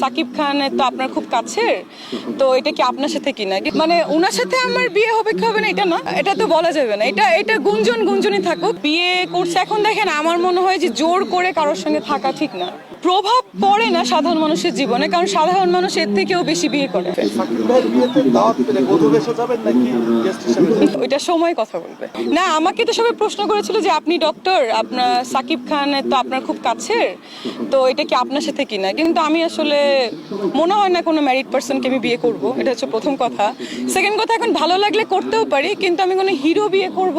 সাকিব খানের তো আপনার খুব কাছের, তো এটা কি আপনার সাথে কি না মানে ওনার সাথে আমার বিয়ে হবে কি হবে না, এটা না, এটা তো বলা যাবে না। এটা এটা গুঞ্জন গুঞ্জনই থাকুক। বিয়ে করছে, এখন দেখেন আমার মনে হয় যে জোর করে কারোর সঙ্গে থাকা ঠিক না। প্রভাব পড়ে না সাধারণ মানুষের জীবনে, কারণ সাধারণ মানুষ এর থেকেও বেশি বিয়ে করে। ওইটা সময় কথা বলবে। না, আমাকে তো সবাই প্রশ্ন করেছিল যে আপনি ডক্টর আপনার সাকিব খানের তো আপনার খুব কাছের, তো এটা কি আপনার সাথে কিনা? কিন্তু আমি আসলে মনে হয় না কোনো ম্যারিড পার্সনকে আমি বিয়ে করব, এটা হচ্ছে প্রথম কথা। সেকেন্ড কথা, এখন ভালো লাগলে করতেও পারি, কিন্তু আমি কোনো হিরো বিয়ে করব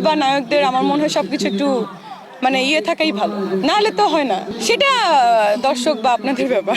বা নায়কদের আমার মনে হয় সবকিছু একটু মানে ইয়ে থাকাই ভালো। নাহলে তো হয় না। সেটা দর্শক বা আপনাদের ব্যাপার।